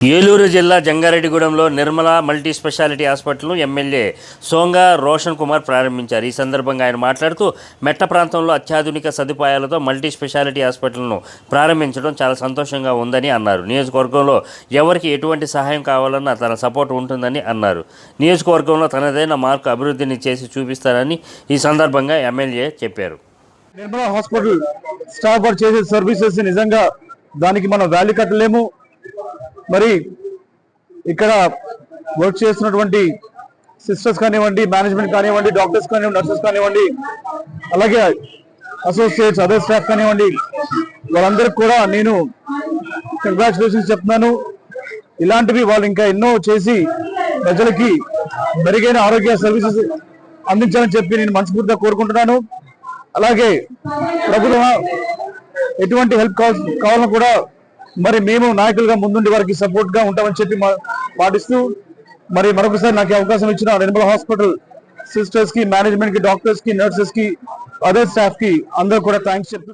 ఏలూరు జిల్లా జంగారెడ్డిగూడెంలో Nirmala multi speciality హాస్పిటల్ను ఎమ్మెల్యే సోంగా రోషన్ కుమార్ ప్రారంభించారు. ఈ సందర్భంగా ఆయన మాట్లాడుతూ మెట్ట ప్రాంతంలో అత్యాధునిక సదుపాయాలతో మల్టీ స్పెషాలిటీ హాస్పిటల్ను ప్రారంభించడం చాలా సంతోషంగా ఉందని అన్నారు. నియోజకవర్గంలో ఎవరికి ఎటువంటి సహాయం కావాలన్నా తన సపోర్ట్ ఉంటుందని అన్నారు. నియోజకవర్గంలో తనదైన మార్కు అభివృద్ధిని చేసి చూపిస్తారని ఈ సందర్భంగా ఎమ్మెల్యే చెప్పారు. నిర్మల హాస్పిటల్ స్టాఫ్ చేసే సర్వీసెస్ నిజంగా దానికి మనం వాల్యూ కట్టలేము. మరి ఇక్కడ వర్క్ చేస్తున్నటువంటి సిస్టర్స్ కానివ్వండి మేనేజ్మెంట్ కానివ్వండి డాక్టర్స్ కానివ్వండి నర్సెస్ కానివ్వండి అలాగే అసోసియేట్స్ అదర్ స్టాఫ్ కానివ్వండి వాళ్ళందరికీ కూడా నేను కంగ్రాచులేషన్స్ చెప్తున్నాను. ఇలాంటివి వాళ్ళు ఇంకా ఎన్నో చేసి ప్రజలకి మెరుగైన ఆరోగ్య సర్వీసెస్ అందించాలని చెప్పి నేను మనస్ఫూర్తిగా కోరుకుంటున్నాను. అలాగే ప్రభుత్వం ఎటువంటి హెల్ప్ కావాలని కూడా మరి మేము నాయకులుగా ముందుండి వారికి సపోర్ట్గా ఉంటామని చెప్పి మా- పాటిస్తూ మరి మరొకసారి నాకు అవకాశం ఇచ్చిన నిర్మల హాస్పిటల్ సిస్టర్స్కి మేనేజ్మెంట్కి డాక్టర్స్కి నర్సెస్కి అదర్ స్టాఫ్కి అందరూ కూడా థ్యాంక్స్ చెప్తూ